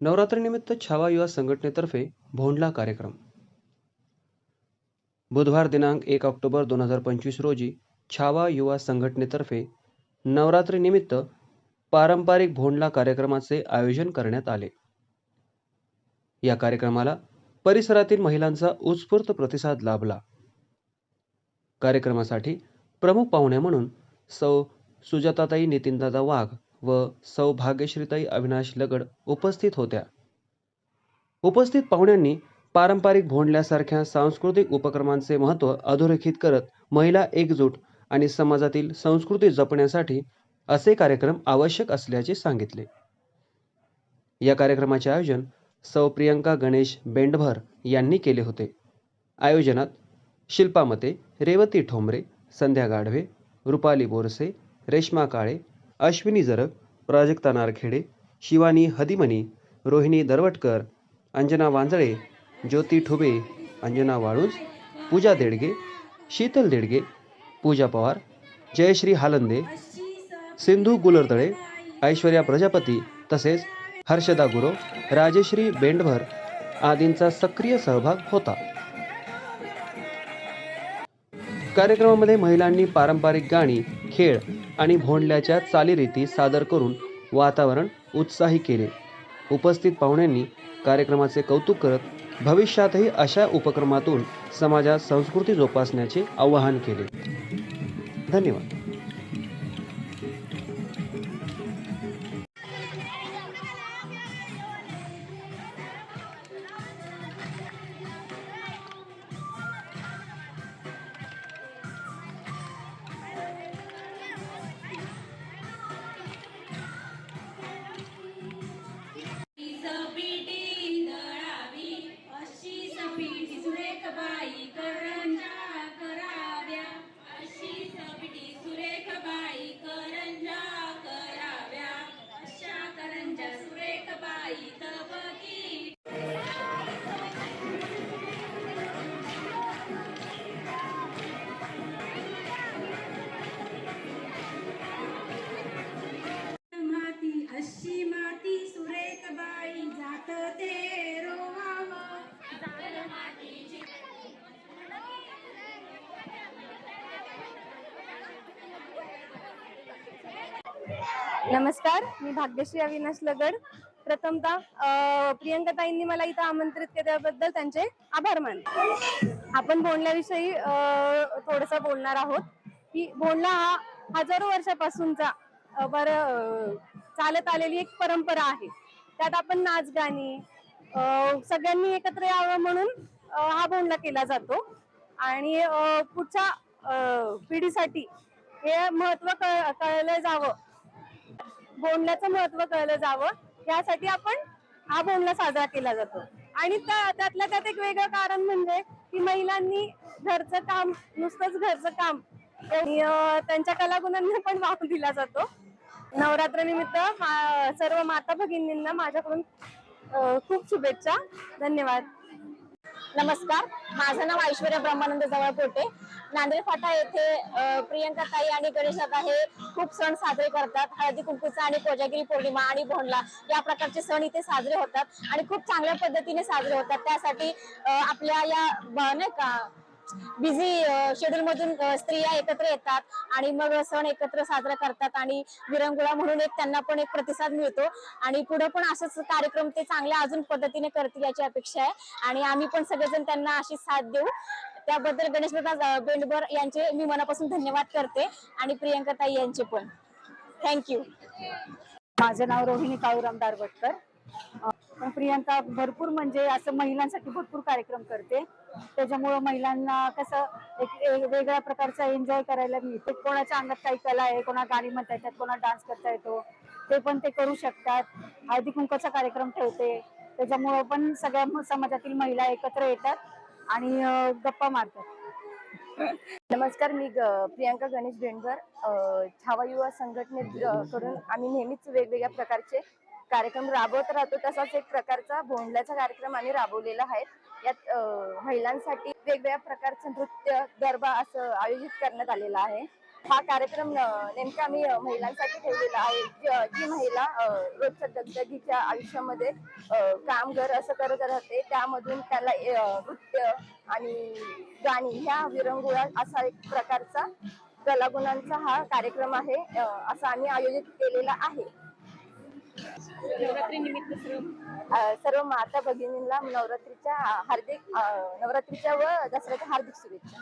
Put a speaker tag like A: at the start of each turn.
A: नवरात्रीनिमित्त छावा युवा संघटनेतर्फे भोंडला कार्यक्रम. बुधवार दिनांक एक ऑक्टोबर दोन हजार पंचवीस रोजी छावा युवा संघटनेतर्फे नवरात्रीनिमित्त पारंपरिक भोंडला कार्यक्रमाचे आयोजन करण्यात आले. या कार्यक्रमाला परिसरातील महिलांचा उत्स्फूर्त प्रतिसाद लाभला. कार्यक्रमासाठी प्रमुख पाहुणे म्हणून सौ सुजाताताई नितीनदादा वाघ व सौ भाग्यश्रीताई अविनाश लगड उपस्थित होत्या. उपस्थित पाहुण्यांनी पारंपरिक भोंडल्यासारख्या सांस्कृतिक उपक्रमांचे महत्त्व अधोरेखित करत महिला एकजूट आणि समाजातील संस्कृती जपण्यासाठी असे कार्यक्रम आवश्यक असल्याचे सांगितले. या कार्यक्रमाचे आयोजन सौ प्रियंका गणेश बेंडभर यांनी केले होते. आयोजनात शिल्पामते रेवती ठोंबरे संध्या गाढवे रुपाली बोरसे रेश्मा काळे अश्विनी जरग प्राजक्ता नारखेडे शिवानी हदिमनी रोहिणी दरवटकर अंजना वांजळे ज्योती ठुबे अंजना वाळूज पूजा देडगे शीतल देडगे पूजा पवार जयश्री हालंदे सिंधू गुलरदळे ऐश्वर्या प्रजापती तसेच हर्षदा गुरव राजेश्री बेंडभर आदींचा सक्रिय सहभाग होता. कार्यक्रमामध्ये महिलांनी पारंपरिक गाणी खेळ आणि भोंडल्याच्या चालीरीती सादर करून वातावरण उत्साही केले. उपस्थित पाहुण्यांनी कार्यक्रमाचे कौतुक करत भविष्यातही अशा उपक्रमातून समाजात संस्कृती जोपासण्याचे आवाहन केले. धन्यवाद.
B: नमस्कार मी भाग्यश्री अविनाश लगड. प्रथमतः अं, प्रियंका ताईंनी मला इथं आमंत्रित केल्याबद्दल त्यांचे आभार मान आपण भोंडल्याविषयी थोडस बोलणार आहोत. की भोंडला हा हजारो वर्षापासूनचा बर चालत आलेली एक परंपरा आहे. त्यात आपण नाच गाणी सगळ्यांनी एकत्र यावं म्हणून हा भोंडला केला जातो. आणि पुढच्या पिढीसाठी हे महत्त्व कळ- कळलं जावं. बोलण्याचं महत्त्व कळलं जावं यासाठी आपण हा बोंडला साजरा केला जातो. आणि त्या- त्यातल्या त्यात एक वेगळं कारण म्हणजे की महिलांनी घरचं काम नुसतंच घरचं काम त्यांच्या कलागुणांना पण वाव दिला जातो. नवरात्र निमित्त मा- सर्व माता भगिनींना माझ्याकडून खूप शुभेच्छा. धन्यवाद.
C: नमस्कार. माझं नाव ऐश्वर्या ब्रह्मानंद जवळपोटे. नांदेड फाटा येथे प्रियंका ताई आणि गणेश दादा हे खूप सण साजरे करतात. हळदी कुंकूचा आणि कोजागिरी पौर्णिमा आणि भोंडला या प्रकारचे सण इथे साजरे होतात आणि खूप चांगल्या पद्धतीने साजरे होतात. त्यासाठी आपल्या या नाही का बिझी शेड्यूल मधून स्त्रिया एकत्र येतात आणि मग सण एकत्र साजरा करतात आणि विरंगुळा म्हणून एक त्यांना पण एक प्रतिसाद मिळतो. आणि पुढे पण असंच कार्यक्रम ते चांगल्या अजून पद्धतीने करतील याची अपेक्षा आहे. आणि आम्ही पण सगळेजण त्यांना अशी साथ देऊ. त्याबद्दल गणेशदादा बेंडबर यांचे मी मनापासून धन्यवाद करते आणि प्रियंका ताई यांचे पण. थँक्यू
D: माझं नाव रोहिणी काळूराम दारवटकर प्रियंका भरपूर म्हणजे असं महिलांसाठी भरपूर कार्यक्रम करते. त्याच्यामुळं महिलांना कसं एक वेगळ्या प्रकारचा एन्जॉय करायला मिळते. कोणाच्या अंगात काही कला आहे कोणा गाणी म्हणता येतात कोणा डान्स करता येतो ते पण ते करू शकतात. हळदी कुंकाचा कार्यक्रम ठेवते. त्याच्यामुळं पण सगळ्या समाजातील महिला एकत्र येतात. आणि गप्पा मारतात.
B: नमस्कार मी ग- प्रियांका गणेश भेंडकर छावा युवा संघटनेत करून आम्ही नेहमीच वेगवेगळ्या प्रकारचे
E: कार्यक्रम राबवत राहतो. तसाच एक प्रकारचा भोंडल्याचा कार्यक्रम आम्ही राबवलेला आहे. यात महिलांसाठी वेगवेगळ्या प्रकारचं नृत्य गरबा असं आयोजित करण्यात आलेलं आहे. हा कार्यक्रम नेमका आम्ही महिलांसाठी ठेवलेला आहे. जी- महिला रोजच्या दगदगीच्या आयुष्यामध्ये अ, काम घर असं करत राहते त्यामधून त्याला नृत्य आणि गाणी ह्या विरंगुळा असा एक प्रकारचा कलागुणांचा हा कार्यक्रम आहे असा आम्ही आयोजित केलेला आहे. सर्व माता भगिनींना नवरात्रीच्या हार्दिक नवरात्रीच्या व दसऱ्याच्या हार्दिक शुभेच्छा.